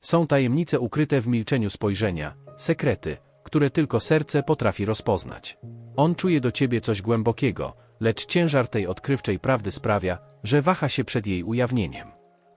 Są tajemnice ukryte w milczeniu spojrzenia, sekrety, które tylko serce potrafi rozpoznać. On czuje do ciebie coś głębokiego, lecz ciężar tej odkrywczej prawdy sprawia, że waha się przed jej ujawnieniem.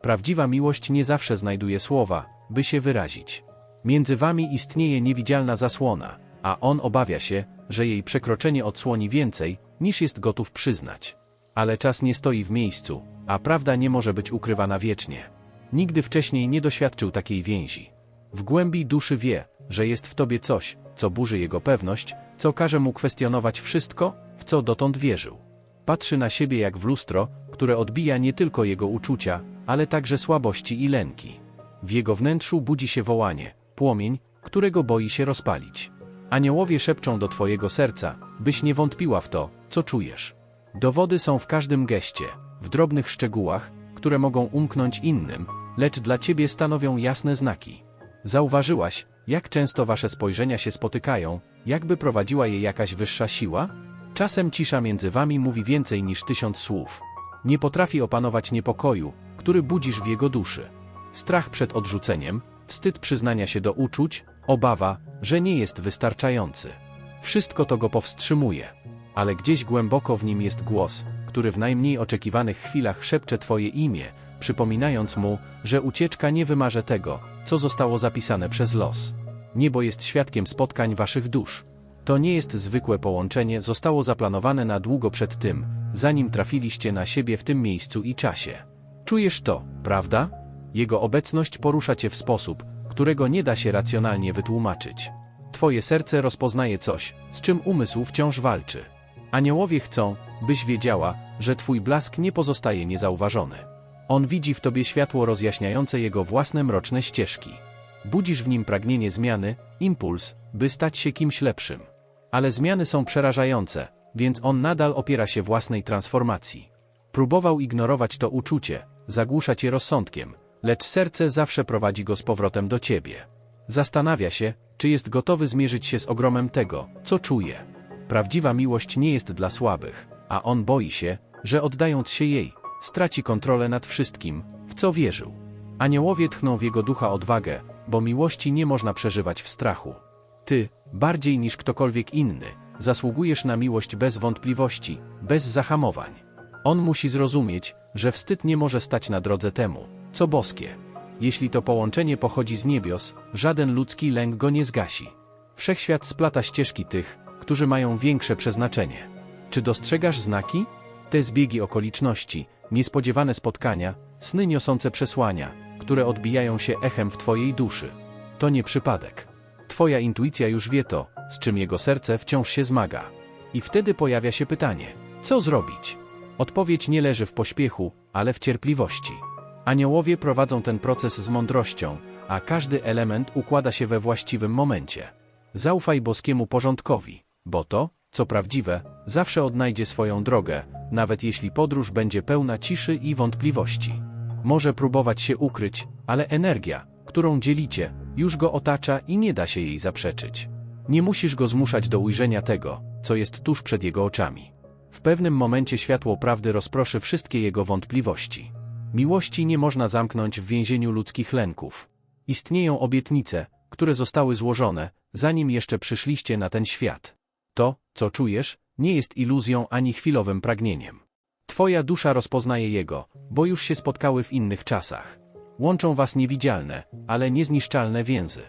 Prawdziwa miłość nie zawsze znajduje słowa, by się wyrazić. Między wami istnieje niewidzialna zasłona, a on obawia się, że jej przekroczenie odsłoni więcej, niż jest gotów przyznać. Ale czas nie stoi w miejscu, a prawda nie może być ukrywana wiecznie. Nigdy wcześniej nie doświadczył takiej więzi. W głębi duszy wie, że jest w tobie coś, co burzy jego pewność, co każe mu kwestionować wszystko, w co dotąd wierzył. Patrzy na siebie jak w lustro, które odbija nie tylko jego uczucia, ale także słabości i lęki. W jego wnętrzu budzi się wołanie, płomień, którego boi się rozpalić. Aniołowie szepczą do twojego serca, byś nie wątpiła w to, co czujesz. Dowody są w każdym geście, w drobnych szczegółach, które mogą umknąć innym, lecz dla ciebie stanowią jasne znaki. Zauważyłaś, jak często wasze spojrzenia się spotykają, jakby prowadziła je jakaś wyższa siła? Czasem cisza między wami mówi więcej niż tysiąc słów. Nie potrafi opanować niepokoju, który budzisz w jego duszy. Strach przed odrzuceniem, wstyd przyznania się do uczuć, obawa, że nie jest wystarczający. Wszystko to go powstrzymuje. Ale gdzieś głęboko w nim jest głos, który w najmniej oczekiwanych chwilach szepcze Twoje imię, przypominając mu, że ucieczka nie wymarze tego, co zostało zapisane przez los. Niebo jest świadkiem spotkań Waszych dusz. To nie jest zwykłe połączenie, zostało zaplanowane na długo przed tym, zanim trafiliście na siebie w tym miejscu i czasie. Czujesz to, prawda? Jego obecność porusza cię w sposób, którego nie da się racjonalnie wytłumaczyć. Twoje serce rozpoznaje coś, z czym umysł wciąż walczy. Aniołowie chcą, byś wiedziała, że twój blask nie pozostaje niezauważony. On widzi w tobie światło rozjaśniające jego własne mroczne ścieżki. Budzisz w nim pragnienie zmiany, impuls, by stać się kimś lepszym. Ale zmiany są przerażające, więc on nadal opiera się własnej transformacji. Próbował ignorować to uczucie, zagłuszać je rozsądkiem, lecz serce zawsze prowadzi go z powrotem do ciebie. Zastanawia się, czy jest gotowy zmierzyć się z ogromem tego, co czuje. Prawdziwa miłość nie jest dla słabych, a on boi się, że oddając się jej, straci kontrolę nad wszystkim, w co wierzył. Aniołowie tchną w jego ducha odwagę, bo miłości nie można przeżywać w strachu. Ty, bardziej niż ktokolwiek inny, zasługujesz na miłość bez wątpliwości, bez zahamowań. On musi zrozumieć, że wstyd nie może stać na drodze temu, co boskie. Jeśli to połączenie pochodzi z niebios, żaden ludzki lęk go nie zgasi. Wszechświat splata ścieżki tych, którzy mają większe przeznaczenie. Czy dostrzegasz znaki? Te zbiegi okoliczności, niespodziewane spotkania, sny niosące przesłania, które odbijają się echem w Twojej duszy. To nie przypadek. Twoja intuicja już wie to, z czym jego serce wciąż się zmaga. I wtedy pojawia się pytanie: co zrobić? Odpowiedź nie leży w pośpiechu, ale w cierpliwości. Aniołowie prowadzą ten proces z mądrością, a każdy element układa się we właściwym momencie. Zaufaj boskiemu porządkowi, bo to, co prawdziwe, zawsze odnajdzie swoją drogę, nawet jeśli podróż będzie pełna ciszy i wątpliwości. Może próbować się ukryć, ale energia, którą dzielicie, już go otacza i nie da się jej zaprzeczyć. Nie musisz go zmuszać do ujrzenia tego, co jest tuż przed jego oczami. W pewnym momencie światło prawdy rozproszy wszystkie jego wątpliwości. Miłości nie można zamknąć w więzieniu ludzkich lęków. Istnieją obietnice, które zostały złożone, zanim jeszcze przyszliście na ten świat. To, co czujesz, nie jest iluzją ani chwilowym pragnieniem. Twoja dusza rozpoznaje jego, bo już się spotkały w innych czasach. Łączą was niewidzialne, ale niezniszczalne więzy.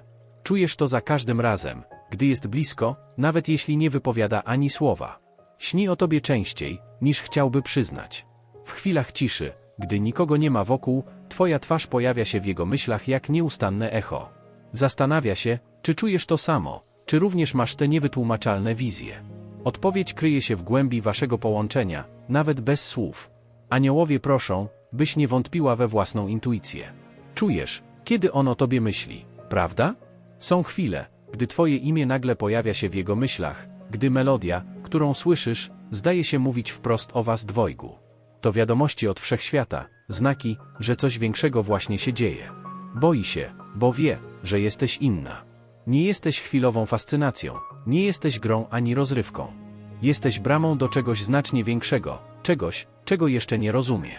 Czujesz to za każdym razem, gdy jest blisko, nawet jeśli nie wypowiada ani słowa. Śni o tobie częściej, niż chciałby przyznać. W chwilach ciszy, gdy nikogo nie ma wokół, twoja twarz pojawia się w jego myślach jak nieustanne echo. Zastanawia się, czy czujesz to samo, czy również masz te niewytłumaczalne wizje. Odpowiedź kryje się w głębi waszego połączenia, nawet bez słów. Aniołowie proszą, byś nie wątpiła we własną intuicję. Czujesz, kiedy on o tobie myśli, prawda? Są chwile, gdy twoje imię nagle pojawia się w jego myślach, gdy melodia, którą słyszysz, zdaje się mówić wprost o was dwojgu. To wiadomości od wszechświata, znaki, że coś większego właśnie się dzieje. Boi się, bo wie, że jesteś inna. Nie jesteś chwilową fascynacją, nie jesteś grą ani rozrywką. Jesteś bramą do czegoś znacznie większego, czegoś, czego jeszcze nie rozumie.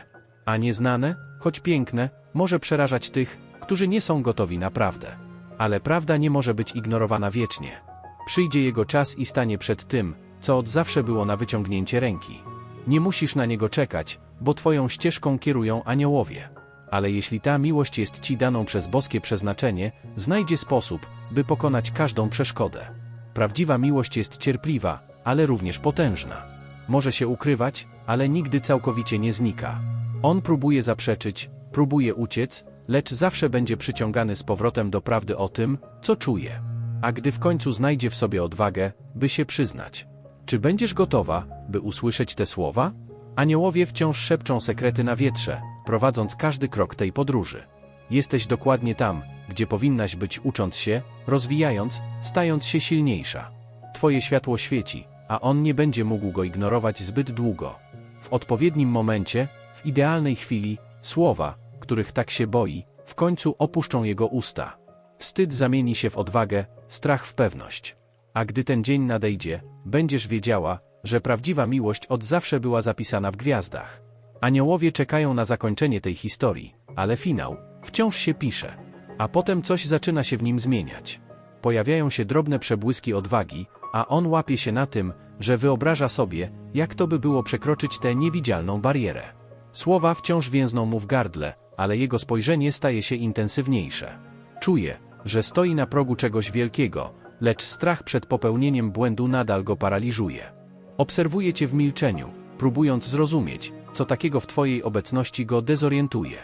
A nieznane, choć piękne, może przerażać tych, którzy nie są gotowi na prawdę. Ale prawda nie może być ignorowana wiecznie. Przyjdzie jego czas i stanie przed tym, co od zawsze było na wyciągnięcie ręki. Nie musisz na niego czekać, bo twoją ścieżką kierują aniołowie. Ale jeśli ta miłość jest ci daną przez boskie przeznaczenie, znajdzie sposób, by pokonać każdą przeszkodę. Prawdziwa miłość jest cierpliwa, ale również potężna. Może się ukrywać, ale nigdy całkowicie nie znika. On próbuje zaprzeczyć, próbuje uciec, lecz zawsze będzie przyciągany z powrotem do prawdy o tym, co czuje. A gdy w końcu znajdzie w sobie odwagę, by się przyznać, czy będziesz gotowa, by usłyszeć te słowa? Aniołowie wciąż szepczą sekrety na wietrze, prowadząc każdy krok tej podróży. Jesteś dokładnie tam, gdzie powinnaś być ucząc się, rozwijając, stając się silniejsza. Twoje światło świeci, a on nie będzie mógł go ignorować zbyt długo. W odpowiednim momencie, w idealnej chwili, słowa, których tak się boi, w końcu opuszczą jego usta. Wstyd zamieni się w odwagę, strach w pewność. A gdy ten dzień nadejdzie, będziesz wiedziała, że prawdziwa miłość od zawsze była zapisana w gwiazdach. Aniołowie czekają na zakończenie tej historii, ale finał wciąż się pisze. A potem coś zaczyna się w nim zmieniać. Pojawiają się drobne przebłyski odwagi, a on łapie się na tym, że wyobraża sobie, jak to by było przekroczyć tę niewidzialną barierę. Słowa wciąż więzną mu w gardle, ale jego spojrzenie staje się intensywniejsze. Czuje, że stoi na progu czegoś wielkiego, lecz strach przed popełnieniem błędu nadal go paraliżuje. Obserwuje cię w milczeniu, próbując zrozumieć, co takiego w twojej obecności go dezorientuje.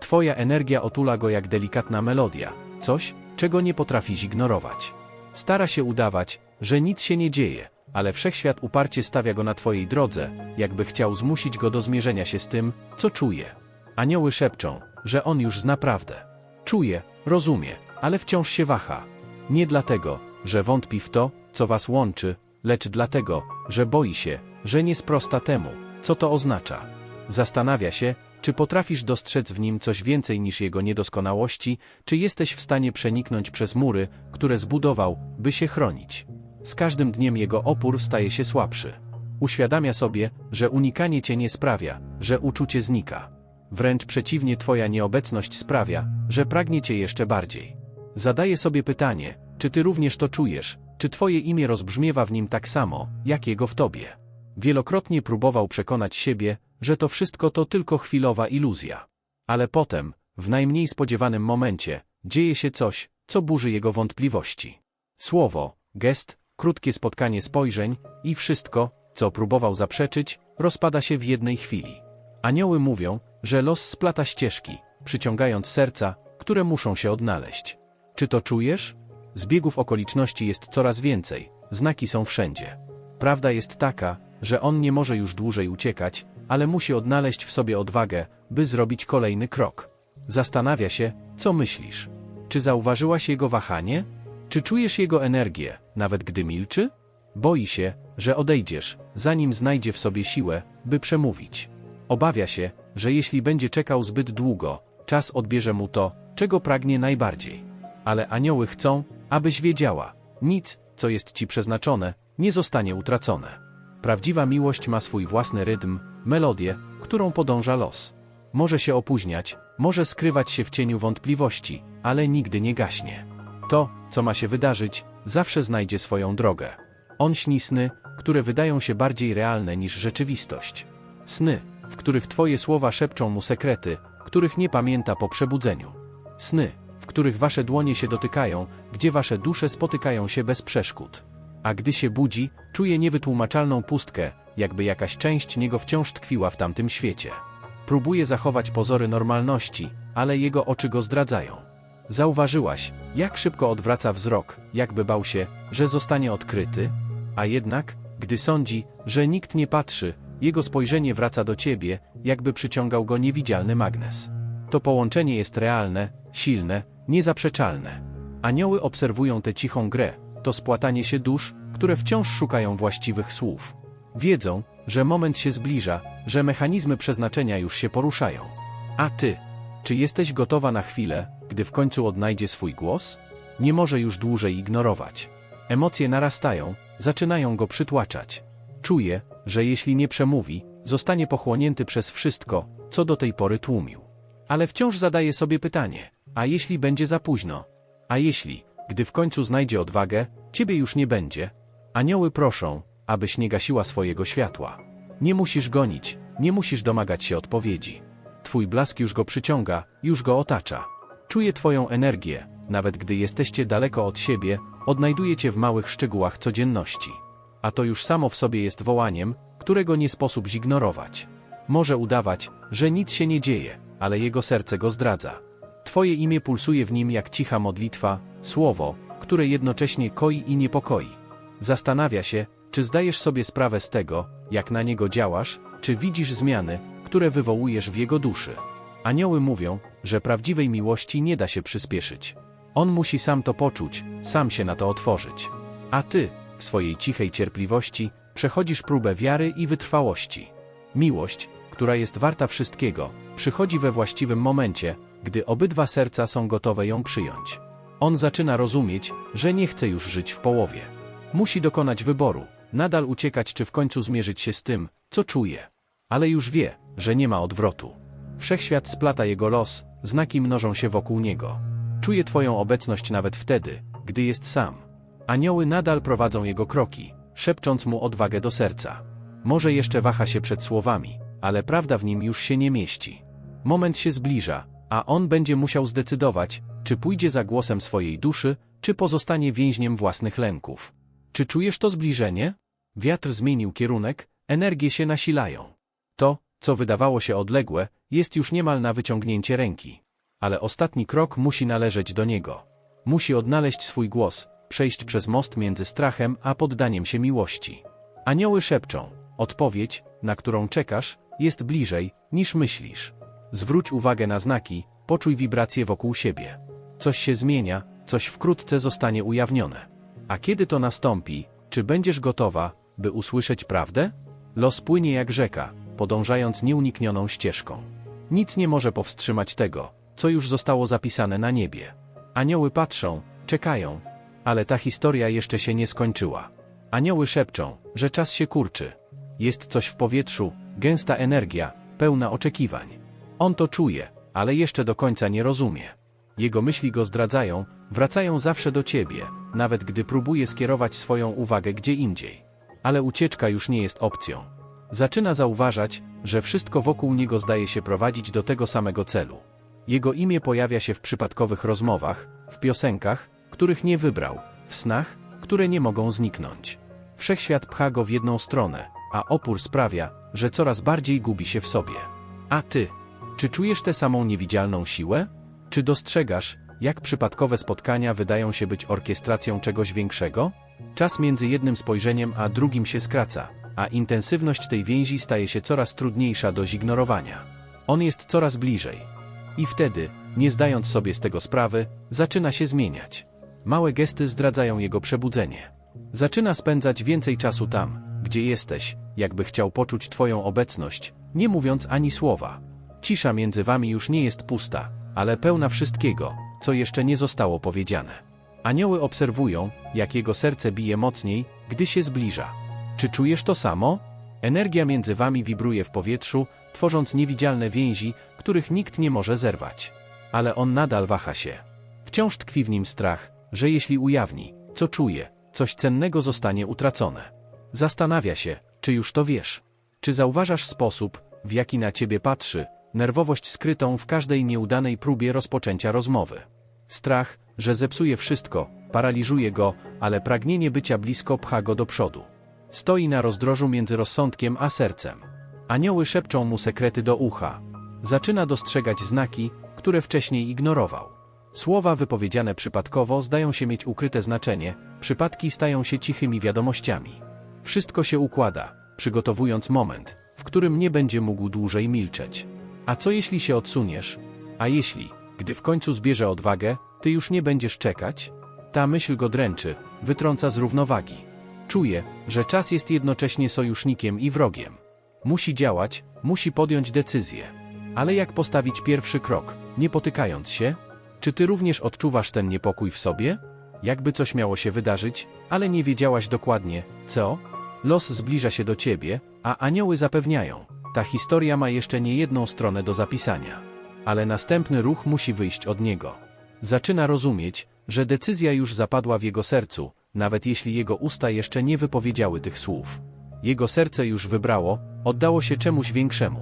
Twoja energia otula go jak delikatna melodia, coś, czego nie potrafi zignorować. Stara się udawać, że nic się nie dzieje, ale wszechświat uparcie stawia go na twojej drodze, jakby chciał zmusić go do zmierzenia się z tym, co czuje. Anioły szepczą, że on już zna prawdę. Czuje, rozumie, ale wciąż się waha. Nie dlatego, że wątpi w to, co was łączy, lecz dlatego, że boi się, że nie sprosta temu, co to oznacza. Zastanawia się, czy potrafisz dostrzec w nim coś więcej niż jego niedoskonałości, czy jesteś w stanie przeniknąć przez mury, które zbudował, by się chronić. Z każdym dniem jego opór staje się słabszy. Uświadamia sobie, że unikanie cię nie sprawia, że uczucie znika. Wręcz przeciwnie, twoja nieobecność sprawia, że pragnie cię jeszcze bardziej. Zadaje sobie pytanie, czy ty również to czujesz, czy twoje imię rozbrzmiewa w nim tak samo, jak jego w tobie. Wielokrotnie próbował przekonać siebie, że to wszystko to tylko chwilowa iluzja. Ale potem, w najmniej spodziewanym momencie, dzieje się coś, co burzy jego wątpliwości. Słowo, gest, krótkie spotkanie spojrzeń i wszystko, co próbował zaprzeczyć, rozpada się w jednej chwili. Anioły mówią, że los splata ścieżki, przyciągając serca, które muszą się odnaleźć. Czy to czujesz? Zbiegów okoliczności jest coraz więcej, znaki są wszędzie. Prawda jest taka, że on nie może już dłużej uciekać, ale musi odnaleźć w sobie odwagę, by zrobić kolejny krok. Zastanawia się, co myślisz. Czy zauważyłaś jego wahanie? Czy czujesz jego energię, nawet gdy milczy? Boi się, że odejdziesz, zanim znajdzie w sobie siłę, by przemówić. Obawia się, że jeśli będzie czekał zbyt długo, czas odbierze mu to, czego pragnie najbardziej. Ale anioły chcą, abyś wiedziała, nic, co jest ci przeznaczone, nie zostanie utracone. Prawdziwa miłość ma swój własny rytm, melodię, którą podąża los. Może się opóźniać, może skrywać się w cieniu wątpliwości, ale nigdy nie gaśnie. To, co ma się wydarzyć, zawsze znajdzie swoją drogę. On śni sny, które wydają się bardziej realne niż rzeczywistość. Sny, w których twoje słowa szepczą mu sekrety, których nie pamięta po przebudzeniu. Sny, których wasze dłonie się dotykają, gdzie wasze dusze spotykają się bez przeszkód. A gdy się budzi, czuje niewytłumaczalną pustkę, jakby jakaś część niego wciąż tkwiła w tamtym świecie. Próbuje zachować pozory normalności, ale jego oczy go zdradzają. Zauważyłaś, jak szybko odwraca wzrok, jakby bał się, że zostanie odkryty? A jednak, gdy sądzi, że nikt nie patrzy, jego spojrzenie wraca do ciebie, jakby przyciągał go niewidzialny magnes. To połączenie jest realne, silne, niezaprzeczalne. Anioły obserwują tę cichą grę, to spłatanie się dusz, które wciąż szukają właściwych słów. Wiedzą, że moment się zbliża, że mechanizmy przeznaczenia już się poruszają. A ty, czy jesteś gotowa na chwilę, gdy w końcu odnajdzie swój głos? Nie może już dłużej ignorować. Emocje narastają, zaczynają go przytłaczać. Czuje, że jeśli nie przemówi, zostanie pochłonięty przez wszystko, co do tej pory tłumił. Ale wciąż zadaje sobie pytanie: A jeśli będzie za późno? A jeśli, gdy w końcu znajdzie odwagę, ciebie już nie będzie? Anioły proszą, abyś nie gasiła swojego światła. Nie musisz gonić, nie musisz domagać się odpowiedzi. Twój blask już go przyciąga, już go otacza. Czuje twoją energię, nawet gdy jesteście daleko od siebie, odnajduje cię w małych szczegółach codzienności. A to już samo w sobie jest wołaniem, którego nie sposób zignorować. Może udawać, że nic się nie dzieje, ale jego serce go zdradza. Twoje imię pulsuje w nim jak cicha modlitwa, słowo, które jednocześnie koi i niepokoi. Zastanawia się, czy zdajesz sobie sprawę z tego, jak na niego działasz, czy widzisz zmiany, które wywołujesz w jego duszy. Anioły mówią, że prawdziwej miłości nie da się przyspieszyć. On musi sam to poczuć, sam się na to otworzyć. A ty, w swojej cichej cierpliwości, przechodzisz próbę wiary i wytrwałości. Miłość, która jest warta wszystkiego, przychodzi we właściwym momencie, gdy obydwa serca są gotowe ją przyjąć. On zaczyna rozumieć, że nie chce już żyć w połowie. Musi dokonać wyboru, nadal uciekać czy w końcu zmierzyć się z tym, co czuje. Ale już wie, że nie ma odwrotu. Wszechświat splata jego los, znaki mnożą się wokół niego. Czuje Twoją obecność nawet wtedy, gdy jest sam. Anioły nadal prowadzą jego kroki, szepcząc mu odwagę do serca. Może jeszcze waha się przed słowami, ale prawda w nim już się nie mieści. Moment się zbliża, a on będzie musiał zdecydować, czy pójdzie za głosem swojej duszy, czy pozostanie więźniem własnych lęków. Czy czujesz to zbliżenie? Wiatr zmienił kierunek, energie się nasilają. To, co wydawało się odległe, jest już niemal na wyciągnięcie ręki. Ale ostatni krok musi należeć do niego. Musi odnaleźć swój głos, przejść przez most między strachem a poddaniem się miłości. Anioły szepczą: Odpowiedź, na którą czekasz, jest bliżej, niż myślisz. Zwróć uwagę na znaki, poczuj wibracje wokół siebie. Coś się zmienia, coś wkrótce zostanie ujawnione. A kiedy to nastąpi, czy będziesz gotowa, by usłyszeć prawdę? Los płynie jak rzeka, podążając nieuniknioną ścieżką. Nic nie może powstrzymać tego, co już zostało zapisane na niebie. Anioły patrzą, czekają, ale ta historia jeszcze się nie skończyła. Anioły szepczą, że czas się kurczy. Jest coś w powietrzu, gęsta energia, pełna oczekiwań. On to czuje, ale jeszcze do końca nie rozumie. Jego myśli go zdradzają, wracają zawsze do ciebie, nawet gdy próbuje skierować swoją uwagę gdzie indziej. Ale ucieczka już nie jest opcją. Zaczyna zauważać, że wszystko wokół niego zdaje się prowadzić do tego samego celu. Jego imię pojawia się w przypadkowych rozmowach, w piosenkach, których nie wybrał, w snach, które nie mogą zniknąć. Wszechświat pcha go w jedną stronę, a opór sprawia, że coraz bardziej gubi się w sobie. A ty, czy czujesz tę samą niewidzialną siłę? Czy dostrzegasz, jak przypadkowe spotkania wydają się być orkiestracją czegoś większego? Czas między jednym spojrzeniem a drugim się skraca, a intensywność tej więzi staje się coraz trudniejsza do zignorowania. On jest coraz bliżej. I wtedy, nie zdając sobie z tego sprawy, zaczyna się zmieniać. Małe gesty zdradzają jego przebudzenie. Zaczyna spędzać więcej czasu tam, gdzie jesteś, jakby chciał poczuć Twoją obecność, nie mówiąc ani słowa. Cisza między wami już nie jest pusta, ale pełna wszystkiego, co jeszcze nie zostało powiedziane. Anioły obserwują, jak jego serce bije mocniej, gdy się zbliża. Czy czujesz to samo? Energia między wami wibruje w powietrzu, tworząc niewidzialne więzi, których nikt nie może zerwać. Ale on nadal waha się. Wciąż tkwi w nim strach, że jeśli ujawni, co czuje, coś cennego zostanie utracone. Zastanawia się, czy już to wiesz. Czy zauważasz sposób, w jaki na ciebie patrzy, nerwowość skrytą w każdej nieudanej próbie rozpoczęcia rozmowy. Strach, że zepsuje wszystko, paraliżuje go, ale pragnienie bycia blisko pcha go do przodu. Stoi na rozdrożu między rozsądkiem a sercem. Anioły szepczą mu sekrety do ucha. Zaczyna dostrzegać znaki, które wcześniej ignorował. Słowa wypowiedziane przypadkowo zdają się mieć ukryte znaczenie, przypadki stają się cichymi wiadomościami. Wszystko się układa, przygotowując moment, w którym nie będzie mógł dłużej milczeć. A co jeśli się odsuniesz? A jeśli, gdy w końcu zbierze odwagę, ty już nie będziesz czekać? Ta myśl go dręczy, wytrąca z równowagi. Czuje, że czas jest jednocześnie sojusznikiem i wrogiem. Musi działać, musi podjąć decyzję. Ale jak postawić pierwszy krok, nie potykając się? Czy ty również odczuwasz ten niepokój w sobie? Jakby coś miało się wydarzyć, ale nie wiedziałaś dokładnie, co? Los zbliża się do ciebie, a anioły zapewniają, ta historia ma jeszcze nie jedną stronę do zapisania. ale następny ruch musi wyjść od niego. Zaczyna rozumieć, że decyzja już zapadła w jego sercu, nawet jeśli jego usta jeszcze nie wypowiedziały tych słów. Jego serce już wybrało, oddało się czemuś większemu.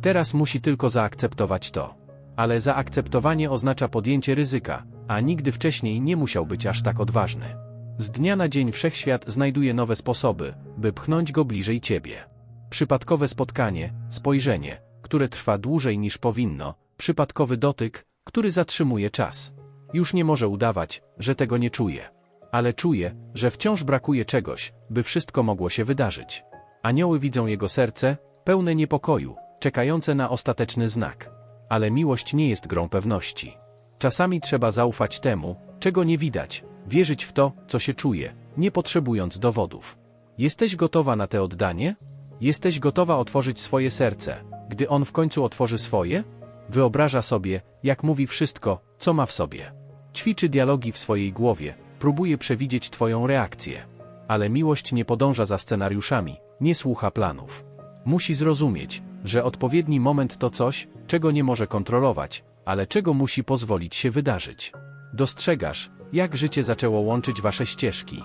Teraz musi tylko zaakceptować to. Ale zaakceptowanie oznacza podjęcie ryzyka, a nigdy wcześniej nie musiał być aż tak odważny. Z dnia na dzień wszechświat znajduje nowe sposoby, by pchnąć go bliżej ciebie. Przypadkowe spotkanie, spojrzenie, które trwa dłużej niż powinno, przypadkowy dotyk, który zatrzymuje czas. Już nie może udawać, że tego nie czuje. Ale czuje, że wciąż brakuje czegoś, by wszystko mogło się wydarzyć. Anioły widzą jego serce, pełne niepokoju, czekające na ostateczny znak. Ale miłość nie jest grą pewności. Czasami trzeba zaufać temu, czego nie widać, wierzyć w to, co się czuje, nie potrzebując dowodów. Jesteś gotowa na te oddanie? Jesteś gotowa otworzyć swoje serce, gdy on w końcu otworzy swoje? Wyobraża sobie, jak mówi wszystko, co ma w sobie. Ćwiczy dialogi w swojej głowie, próbuje przewidzieć Twoją reakcję. Ale miłość nie podąża za scenariuszami, nie słucha planów. Musi zrozumieć, że odpowiedni moment to coś, czego nie może kontrolować, ale czego musi pozwolić się wydarzyć. Dostrzegasz, jak życie zaczęło łączyć wasze ścieżki.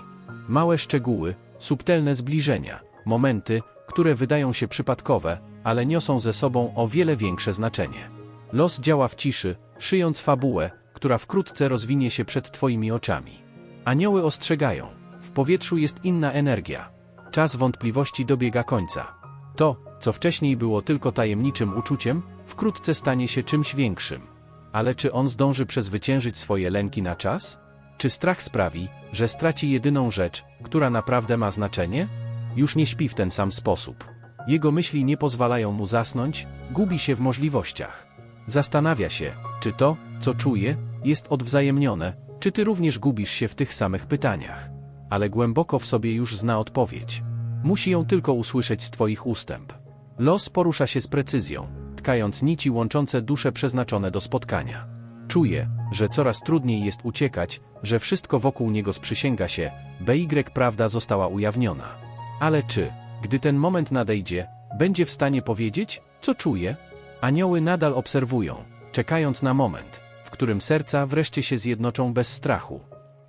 Małe szczegóły, subtelne zbliżenia, momenty, które wydają się przypadkowe, ale niosą ze sobą o wiele większe znaczenie. Los działa w ciszy, szyjąc fabułę, która wkrótce rozwinie się przed twoimi oczami. Anioły ostrzegają, w powietrzu jest inna energia. Czas wątpliwości dobiega końca. To, co wcześniej było tylko tajemniczym uczuciem, wkrótce stanie się czymś większym. Ale czy on zdąży przezwyciężyć swoje lęki na czas? Czy strach sprawi, że straci jedyną rzecz, która naprawdę ma znaczenie? Już nie śpi w ten sam sposób. Jego myśli nie pozwalają mu zasnąć, gubi się w możliwościach. Zastanawia się, czy to, co czuje, jest odwzajemnione, czy ty również gubisz się w tych samych pytaniach. Ale głęboko w sobie już zna odpowiedź. Musi ją tylko usłyszeć z twoich ustęp. Los porusza się z precyzją, tkając nici łączące dusze przeznaczone do spotkania. Czuje, że coraz trudniej jest uciekać, że wszystko wokół niego sprzysięga się, BY prawda została ujawniona. Ale czy, gdy ten moment nadejdzie, będzie w stanie powiedzieć, co czuje? Anioły nadal obserwują, czekając na moment, w którym serca wreszcie się zjednoczą bez strachu.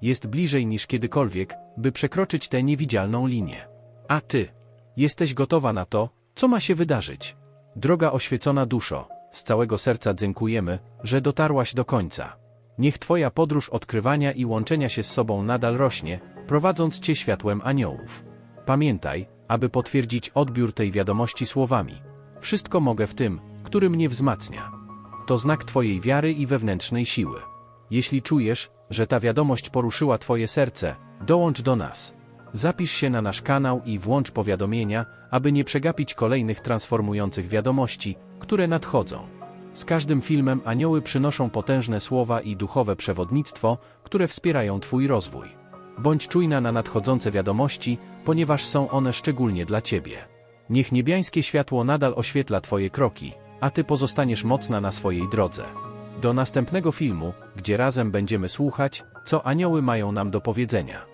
Jest bliżej niż kiedykolwiek, by przekroczyć tę niewidzialną linię. A ty, jesteś gotowa na to, co ma się wydarzyć? Droga oświecona duszo, z całego serca dziękujemy, że dotarłaś do końca. Niech Twoja podróż odkrywania i łączenia się z sobą nadal rośnie, prowadząc Cię światłem aniołów. Pamiętaj, aby potwierdzić odbiór tej wiadomości słowami. Wszystko mogę w tym, który mnie wzmacnia. To znak Twojej wiary i wewnętrznej siły. Jeśli czujesz, że ta wiadomość poruszyła Twoje serce, dołącz do nas. Zapisz się na nasz kanał i włącz powiadomienia, aby nie przegapić kolejnych transformujących wiadomości, które nadchodzą. Z każdym filmem anioły przynoszą potężne słowa i duchowe przewodnictwo, które wspierają Twój rozwój. Bądź czujna na nadchodzące wiadomości, ponieważ są one szczególnie dla Ciebie. Niech niebiańskie światło nadal oświetla Twoje kroki, a Ty pozostaniesz mocna na swojej drodze. Do następnego filmu, gdzie razem będziemy słuchać, co anioły mają nam do powiedzenia.